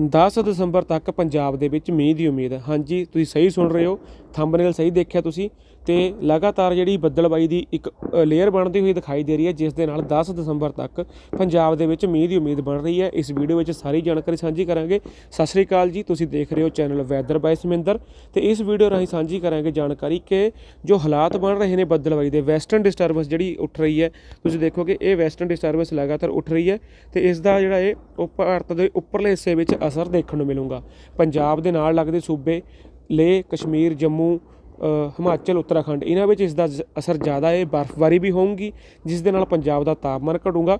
10 ਦਸੰਬਰ ਤੱਕ ਪੰਜਾਬ ਦੇ ਵਿੱਚ ਮੀਂਹ ਦੀ ਉਮੀਦ। ਹੈ ਹਾਂਜੀ, ਤੁਸੀਂ ਸਹੀ ਸੁਣ ਰਹੇ ਹੋ। ਥੰਬਨੇਲ ਸਹੀ ਦੇਖਿਆ ਤੁਸੀਂ ਤੇ ਲਗਾਤਾਰ ਜਿਹੜੀ ਬੱਦਲਬਾਈ ਦੀ ਇੱਕ ਲੇਅਰ ਬਣਦੀ ਹੋਈ ਦਿਖਾਈ ਦੇ ਰਹੀ ਹੈ, ਜਿਸ ਦੇ ਨਾਲ 10 ਦਸੰਬਰ ਤੱਕ ਪੰਜਾਬ ਦੇ ਵਿੱਚ ਮੀਂਹ ਦੀ ਉਮੀਦ ਬਣ ਰਹੀ ਹੈ। ਇਸ ਵੀਡੀਓ ਵਿੱਚ ਸਾਰੀ ਜਾਣਕਾਰੀ ਸਾਂਝੀ ਕਰਾਂਗੇ। ਸਤਿ ਸ਼੍ਰੀ ਅਕਾਲ ਜੀ, ਤੁਸੀਂ ਦੇਖ ਰਹੇ ਹੋ ਚੈਨਲ ਵੈਦਰ ਬਾਈ ਸਮਿੰਦਰ ਤੇ ਇਸ ਵੀਡੀਓ ਰਾਹੀਂ ਸਾਂਝੀ ਕਰਾਂਗੇ ਜਾਣਕਾਰੀ ਕਿ ਜੋ ਹਾਲਾਤ ਬਣ ਰਹੇ ਨੇ ਬੱਦਲਬਾਈ ਦੇ ਵੈਸਟਰਨ ਡਿਸਟਰਬੈਂਸ ਜਿਹੜੀ ਉੱਠ ਰਹੀ ਹੈ, ਤੁਸੀਂ ਦੇਖੋਗੇ ਇਹ ਵੈਸਟਰਨ ਡਿਸਟਰਬੈਂਸ ਲਗਾਤਾਰ ਉੱਠ ਰਹੀ ਹੈ ਤੇ ਇਸ ਦਾ ਜਿਹੜਾ ਇਹ ਭਾਰਤ ਦੇ ਉੱਪਰਲੇ ਹਿੱਸੇ ਵਿੱਚ ਅਸਰ ਦੇਖਣ ਨੂੰ ਮਿਲੂਗਾ। ਪੰਜਾਬ ਦੇ ਨਾਲ ਲੱਗਦੇ ਸੂਬੇ ਲੇਹ ਕਸ਼ਮੀਰ, ਜੰਮੂ ਹਿਮਾਚਲ, ਉੱਤਰਾਖੰਡ, ਇਹਨਾਂ ਵਿੱਚ ਇਸ ਦਾ ਜ਼- ਅਸਰ ਜ਼ਿਆਦਾ ਹੈ, ਬਰਫ਼ਬਾਰੀ ਵੀ ਹੋਊਗੀ, ਜਿਸ ਦੇ ਨਾਲ ਪੰਜਾਬ ਦਾ ਤਾਪਮਾਨ ਘਟੂਗਾ।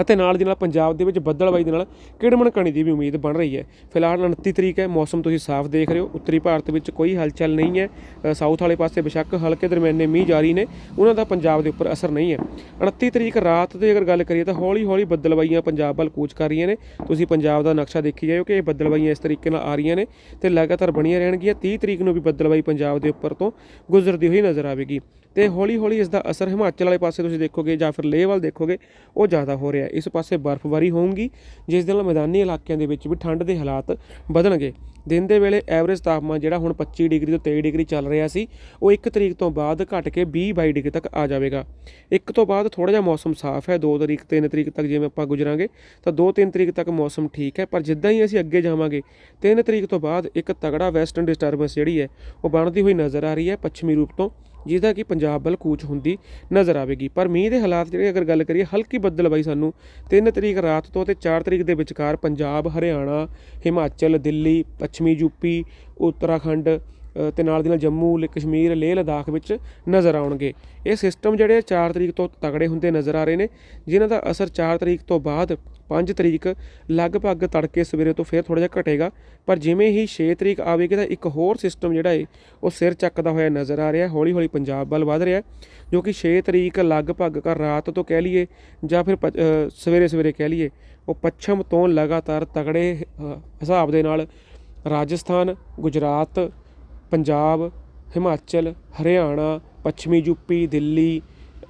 ਅਤੇ ਨਾਲ ਦੀ ਨਾਲ ਪੰਜਾਬ ਦੇ ਵਿੱਚ ਬੱਦਲਬਾਈ ਦੇ ਨਾਲ ਕਿੜਮਣ ਕਣੀ ਦੀ ਵੀ ਉਮੀਦ ਬਣ ਰਹੀ ਹੈ। ਫਿਲਹਾਲ 29 ਤਰੀਕ ਹੈ, ਮੌਸਮ ਤੁਸੀਂ ਸਾਫ਼ ਦੇਖ ਰਹੇ ਹੋ। ਉੱਤਰੀ ਭਾਰਤ ਵਿੱਚ ਕੋਈ ਹਲਚਲ ਨਹੀਂ ਹੈ। ਸਾਊਥ ਵਾਲੇ ਪਾਸੇ ਬੇਸ਼ੱਕ ਹਲਕੇ ਦਰਮਿਆਨੇ ਮੀਂਹ ਜਾਰੀ ਨੇ। ਉਹਨਾਂ ਦਾ ਪੰਜਾਬ ਦੇ ਉੱਪਰ ਅਸਰ ਨਹੀਂ ਹੈ। 29 ਤਰੀਕ ਰਾਤ ਦੀ ਅਗਰ ਗੱਲ ਕਰੀਏ ਤਾਂ ਹੌਲੀ ਹੌਲੀ ਬੱਦਲਬਾਈਆਂ ਪੰਜਾਬ ਵੱਲ ਕੂਚ ਕਰ ਰਹੀਆਂ ਨੇ। ਤੁਸੀਂ ਪੰਜਾਬ ਦਾ ਨਕਸ਼ਾ ਦੇਖੀ ਜਾਇਓ ਕਿ ਇਹ ਬੱਦਲਬਾਈਆਂ ਇਸ ਤਰੀਕੇ ਨਾਲ ਆ ਰਹੀਆਂ ਨੇ ਤੇ ਲਗਾਤਾਰ ਬਣੀਆਂ ਰਹਿਣਗੀਆਂ। 30 ਤਰੀਕ ਨੂੰ ਵੀ ਬੱਦਲਬਾਈ ਪੰਜਾਬ ਦੇ ਉੱਪਰ ਤੋਂ ਗੁਜ਼ਰਦੀ ਹੋਈ ਨਜ਼ਰ ਆਵੇਗੀ। ਤੇ ਹੌਲੀ ਹੌਲੀ ਇਸ ਦਾ ਅਸਰ ਹਿਮਾਚਲ ਵਾਲੇ ਪਾਸੇ ਤੁਸੀਂ ਦੇਖੋਗੇ ਜਾਂ ਫਿਰ ਲੇਹ ਵੱਲ ਦੇਖੋਗੇ, ਉਹ ਜ਼ਿਆਦਾ ਹੋ ਰਿਹਾ। ਇਸ ਪਾਸੇ ਬਰਫ਼ਬਾਰੀ ਹੋਊਗੀ, ਜਿਸ ਦੇ ਨਾਲ ਮੈਦਾਨੀ ਇਲਾਕਿਆਂ ਦੇ ਵਿੱਚ ਵੀ ਠੰਡ ਦੇ ਹਾਲਾਤ ਵਧਣਗੇ। ਦਿਨ ਦੇ ਵੇਲੇ ਐਵਰੇਜ ਤਾਪਮਾਨ ਜਿਹੜਾ ਹੁਣ 25 ਡਿਗਰੀ ਤੋਂ 23 ਡਿਗਰੀ ਚੱਲ ਰਿਹਾ ਸੀ, ਉਹ 1 ਤਰੀਕ ਤੋਂ ਬਾਅਦ ਘਟ ਕੇ 20 22 ਡਿਗਰੀ ਤੱਕ ਆ ਜਾਵੇਗਾ। ਇੱਕ ਤੋਂ ਬਾਅਦ ਥੋੜਾ ਜਿਹਾ ਮੌਸਮ ਸਾਫ਼ ਹੈ 2 ਤਰੀਕ 3 ਤਰੀਕ ਤੱਕ ਜਿਵੇਂ ਆਪਾਂ ਗੁਜਰਾਂਗੇ, ਤਾਂ 2-3 ਤਰੀਕ ਤੱਕ ਮੌਸਮ ਠੀਕ ਹੈ। ਪਰ ਜਿੱਦਾਂ ਹੀ ਅਸੀਂ ਅੱਗੇ ਜਾਵਾਂਗੇ 3 ਤਰੀਕ ਤੋਂ ਬਾਅਦ ਇੱਕ ਤਗੜਾ ਵੈਸਟਰਨ ਡਿਸਟਰਬੈਂਸ ਜਿਹੜੀ ਹੈ, ਉਹ ਬਣਦੀ ਹੋਈ ਨਜ਼ਰ ਆ ਰਹੀ ਹੈ ਪੱਛਮੀ ਰੂਪ ਤੋਂ। ਜਿਹਦਾ ਕਿ ਪੰਜਾਬ ਵੱਲ ਕੂਚ ਹੁੰਦੀ ਨਜ਼ਰ ਆਵੇਗੀ। ਪਰ ਮੀਂਹ ਦੇ ਹਾਲਾਤ ਜਿਹੜੇ ਅਗਰ ਗੱਲ ਕਰੀਏ ਹਲਕੀ ਬੱਦਲਬਾਈ ਸਾਨੂੰ 3 ਤਰੀਕ ਰਾਤ ਤੋਂ ਤੇ 4 ਤਰੀਕ ਦੇ ਵਿਚਕਾਰ ਪੰਜਾਬ ਹਰਿਆਣਾ ਹਿਮਾਚਲ ਦਿੱਲੀ ਪੱਛਮੀ ਯੂਪੀ ਉੱਤਰਾਖੰਡ ਅ, ਤੇ ਨਾਲ ਦੀ ਨਾਲ ਜੰਮੂ ਲ- ਕਸ਼ਮੀਰ ਲੇਹ ਲਦਾਖ ਵਿੱਚ ਨਜ਼ਰ ਆਉਣਗੇ। ਇਹ ਸਿਸਟਮ ਜਿਹੜੇ 4 ਤਰੀਕ ਤੋਂ ਤਗੜੇ ਹੁੰਦੇ ਨਜ਼ਰ ਆ ਰਹੇ ਨੇ ਜਿਨ੍ਹਾਂ ਦਾ ਅਸਰ 4 ਤਰੀਕ ਤੋਂ ਬਾਅਦ 5 ਤਰੀਕ ਲਗਭਗ ਤੜਕੇ ਸਵੇਰੇ ਤੋਂ ਫਿਰ ਥੋੜਾ ਜਿਹਾ ਘਟੇਗਾ। ਪਰ ਜਿਵੇਂ ਹੀ 6 ਤਰੀਕ ਆਵੇਗੀ ਤਾਂ ਇੱਕ ਹੋਰ ਸਿਸਟਮ ਜਿਹੜਾ ਹੈ ਉਹ ਸਿਰ ਚੱਕਦਾ ਹੋਇਆ ਨਜ਼ਰ ਆ ਰਿਹਾ। ਹੌਲੀ ਹੌਲੀ ਪੰਜਾਬ ਵੱਲ ਵਧ ਰਿਹਾ, ਜੋ ਕਿ 6 ਤਰੀਕ ਲਗਭਗ ਕਰ ਰਾਤ ਤੋਂ ਕਹਿ ਲਈਏ ਜਾਂ ਫਿਰ ਪ- ਸਵੇਰੇ ਸਵੇਰੇ ਕਹਿ ਲਈਏ, ਉਹ ਪੱਛਮ ਤੋਂ ਲਗਾਤਾਰ ਤਗੜੇ ਹਿਸਾਬ ਦੇ ਨਾਲ ਰਾਜਸਥਾਨ, ਗੁਜਰਾਤ, ਪੰਜਾਬ, ਹਿਮਾਚਲ, ਹਰਿਆਣਾ, ਪੱਛਮੀ ਯੂਪੀ ਦਿੱਲੀ,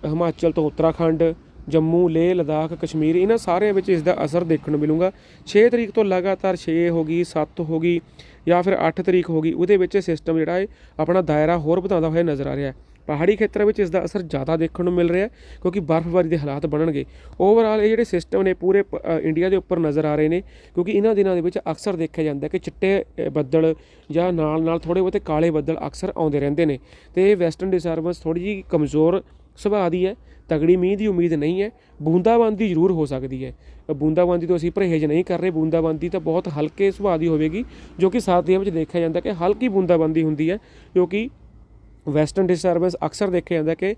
ਹਿਮਾਚਲ ਤੋਂ ਉੱਤਰਾਖੰਡ ਜੰਮੂ, ਲੇਹ, ਲਦਾਖ, ਕਸ਼ਮੀਰ, ਇਹਨਾਂ ਸਾਰਿਆਂ ਵਿੱਚ ਇਸ ਦਾ ਅਸਰ ਦੇਖਣ ਨੂੰ ਮਿਲੂਗਾ। 6 ਤਰੀਕ ਤੋਂ ਲਗਾਤਾਰ 6 ਹੋ ਗਈ 7 ਹੋ ਗਈ ਜਾਂ ਫਿਰ 8 ਤਰੀਕ ਹੋ ਗਈ, ਉਹਦੇ ਵਿੱਚ ਸਿਸਟਮ ਜਿਹੜਾ ਹੈ ਆਪਣਾ ਦਾਇਰਾ ਹੋਰ ਵਧਾਉਂਦਾ ਹੋਇਆ ਨਜ਼ਰ ਆ ਰਿਹਾ ਹੈ। ਪਹਾੜੀ ਖੇਤਰਾਂ ਵਿੱਚ ਇਸ ਦਾ ਅਸਰ ਜ਼ਿਆਦਾ ਦੇਖਣ ਨੂੰ ਮਿਲ ਰਿਹਾ ਹੈ ਕਿਉਂਕਿ ਬਰਫ਼ਬਾਰੀ ਦੇ ਹਾਲਾਤ ਬਣਨਗੇ। ਓਵਰਆਲ ਇਹ ਜਿਹੜੇ ਸਿਸਟਮ ਨੇ ਪੂਰੇ ਪ- ਇੰਡੀਆ ਦੇ ਉੱਪਰ ਨਜ਼ਰ ਆ ਰਹੇ ਨੇ ਕਿਉਂਕਿ ਇਹਨਾਂ ਦਿਨਾਂ ਦੇ ਵਿੱਚ ਅਕਸਰ ਦੇਖਿਆ ਜਾਂਦਾ ਕਿ ਚਿੱਟੇ ਬੱਦਲ ਜਾਂ ਨਾਲ ਨਾਲ ਥੋੜੇ ਬਹੁਤੇ ਕਾਲੇ ਬੱਦਲ ਅਕਸਰ ਆਉਂਦੇ ਰਹਿੰਦੇ ਨੇ ਤੇ ਇਹ ਵੈਸਟਰਨ ਡਿਸਟਰਬੈਂਸ ਥੋੜੀ ਜਿਹੀ ਕਮਜ਼ੋਰ ਸੁਭਾਅ ਦੀ ਹੈ ਤਗੜੀ ਮੀਂਹ ਦੀ ਉਮੀਦ ਨਹੀਂ ਹੈ, ਬੂੰਦਾਬਾਂਦੀ ਜ਼ਰੂਰ ਹੋ ਸਕਦੀ ਹੈ। ਬੂੰਦਾਬਾਂਦੀ ਤੋਂ ਅਸੀਂ ਪਰਹੇਜ਼ ਨਹੀਂ ਕਰ ਰਹੇ, ਬੂੰਦਾਬਾਂਦੀ ਤਾਂ ਬਹੁਤ ਹਲਕੇ ਸੁਭਾਅ ਦੀ ਹੋਵੇਗੀ, ਜੋ ਕਿ ਸਰਦੀਆਂ ਵਿੱਚ ਦੇਖਿਆ ਜਾਂਦਾ ਕਿ ਹਲਕੀ ਬੂੰਦਾਬਾਂਦੀ ਹੁੰਦੀ ਹੈ, ਜੋ ਕਿ ਵੈਸਟਰਨ ਡਿਸਟਰਬੈਂਸ ਅਕਸਰ ਦੇਖਿਆ ਜਾਂਦਾ ਕਿ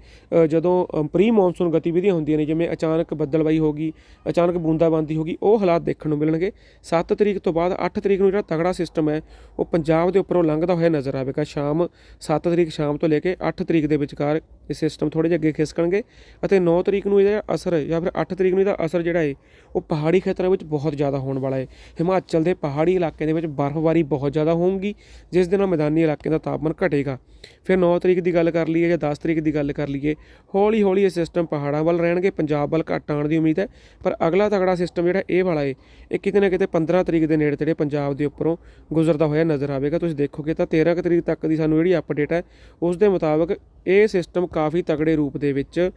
ਜਦੋਂ ਪ੍ਰੀ ਮੌਨਸੂਨ ਗਤੀਵਿਧੀਆਂ ਹੁੰਦੀਆਂ ਨੇ, ਜਿਵੇਂ ਅਚਾਨਕ ਬੱਦਲਬਾਈ ਹੋ ਗਈ, ਅਚਾਨਕ ਬੂੰਦਾਬਾਂਦੀ ਹੋ ਗਈ, ਉਹ ਹਾਲਾਤ ਦੇਖਣ ਨੂੰ ਮਿਲਣਗੇ। 7 ਤਰੀਕ ਤੋਂ ਬਾਅਦ 8 ਤਰੀਕ ਨੂੰ ਜਿਹੜਾ ਤਗੜਾ ਸਿਸਟਮ ਹੈ, ਉਹ ਪੰਜਾਬ ਦੇ ਉੱਪਰੋਂ ਲੰਘਦਾ ਹੋਇਆ ਨਜ਼ਰ ਆਵੇਗਾ। ਸ਼ਾਮ 7 ਤਰੀਕ ਸ਼ਾਮ ਤੋਂ ਲੈ ਕੇ 8 ਤਰੀਕ ਦੇ ਵਿਚਕਾਰ ਇਹ ਸਿਸਟਮ ਥੋੜੇ ਜਿਹੇ ਅੱਗੇ ਖਿਸਕਣਗੇ ਅਤੇ 9 ਤਰੀਕ ਨੂੰ ਇਹਦਾ ਅਸਰ ਜਾਂ ਫਿਰ 8 ਤਰੀਕ ਨੂੰ ਇਹਦਾ ਅਸਰ ਜਿਹੜਾ ਹੈ ਉਹ ਪਹਾੜੀ ਖੇਤਰਾਂ ਵਿੱਚ ਬਹੁਤ ਜ਼ਿਆਦਾ ਹੋਣ ਵਾਲਾ ਹੈ ਹਿਮਾਚਲ ਦੇ ਪਹਾੜੀ ਇਲਾਕਿਆਂ ਦੇ ਵਿੱਚ ਬਰਫ਼ਬਾਰੀ ਬਹੁਤ ਜ਼ਿਆਦਾ ਹੋਊਗੀ, ਜਿਸ ਦੇ ਨਾਲ ਮੈਦਾਨੀ ਇਲਾਕਿਆਂ ਦਾ ਤਾਪਮਾਨ ਘਟੇਗਾ। ਫਿਰ 9 ਤਰੀਕ ਦੀ ਗੱਲ ਕਰ ਲਈਏ ਜਾਂ 10 ਤਰੀਕ ਦੀ ਗੱਲ ਕਰ ਲਈਏ ਹੌਲੀ ਹੌਲੀ ਇਹ ਸਿਸਟਮ ਪਹਾੜਾਂ ਵੱਲ ਰਹਿਣਗੇ, ਪੰਜਾਬ ਵੱਲ ਘੱਟ ਆਉਣ ਦੀ ਉਮੀਦ ਹੈ, ਪਰ ਅਗਲਾ ਤਗੜਾ ਸਿਸਟਮ ਜਿਹੜਾ ਇਹ ਵਾਲਾ ਹੈ ਇਹ ਕਿਤੇ ਨਾ ਕਿਤੇ 15 ਤਰੀਕ ਦੇ ਨੇੜੇ ਤੇੜੇ ਪੰਜਾਬ ਦੇ ਉੱਪਰੋਂ ਗੁਜ਼ਰਦਾ ਹੋਇਆ ਨਜ਼ਰ ਆਵੇਗਾ। ਤੁਸੀਂ ਦੇਖੋਗੇ ਤਾਂ 13 ਤਰੀਕ ਤੱਕ ਦੀ ਸਾਨੂੰ ਜਿਹੜੀ ਅਪਡੇਟ ਹੈ, ਉਸ ਦੇ ਮੁਤਾਬਕ ਇਹ ਸਿਸਟਮ ਕਾਫੀ ਤਗੜੇ ਰੂਪ ਦੇ ਵਿੱਚ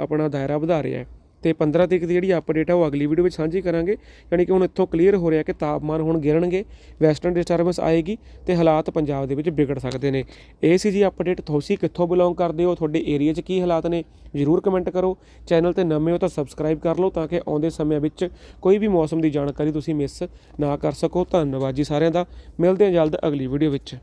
ਆਪਣਾ ਦਾਇਰਾ ਵਧਾ ਰਿਹਾ ਹੈ। ਤੇ 15 ਤਰੀਕ ਦੀ ਜਿਹੜੀ ਅਪਡੇਟ ਹੈ ਉਹ ਅਗਲੀ ਵੀਡੀਓ ਵਿੱਚ ਸਾਂਝੀ ਕਰਾਂਗੇ। ਯਾਨੀ ਕਿ ਹੁਣ ਇੱਥੋਂ ਕਲੀਅਰ ਹੋ ਰਿਹਾ ਕਿ ਤਾਪਮਾਨ ਹੁਣ ਗਿਰਨਗੇ ਵੈਸਟਰਨ ਡਿਸਟਰਬੈਂਸ ਆਏਗੀ ਤੇ ਹਾਲਾਤ ਪੰਜਾਬ ਦੇ ਵਿੱਚ ਵਿਗੜ ਸਕਦੇ ਨੇ। ਇਹ ਸੀ ਜੀ ਅਪਡੇਟ ਤੁਸੀਂ ਕਿੱਥੋਂ ਬਿਲੋਂਗ ਕਰਦੇ ਹੋ? ਤੁਹਾਡੇ ਏਰੀਆ 'ਚ ਕੀ ਹਾਲਾਤ ਨੇ? ਜਰੂਰ ਕਮੈਂਟ ਕਰੋ। ਚੈਨਲ ਤੇ ਨਵੇਂ ਹੋ ਤਾਂ ਸਬਸਕ੍ਰਾਈਬ ਕਰ ਲਓ ਤਾਂ ਕਿ ਆਉਂਦੇ ਸਮਿਆਂ ਵਿੱਚ ਕੋਈ ਵੀ ਮੌਸਮ ਦੀ ਜਾਣਕਾਰੀ ਤੁਸੀਂ ਮਿਸ ਨਾ ਕਰ ਸਕੋ। ਧੰਨਵਾਦ ਜੀ ਸਾਰਿਆਂ ਦਾ। ਮਿਲਦੇ ਹਾਂ ਜਲਦ ਅਗਲੀ ਵੀਡੀਓ ਵਿੱਚ।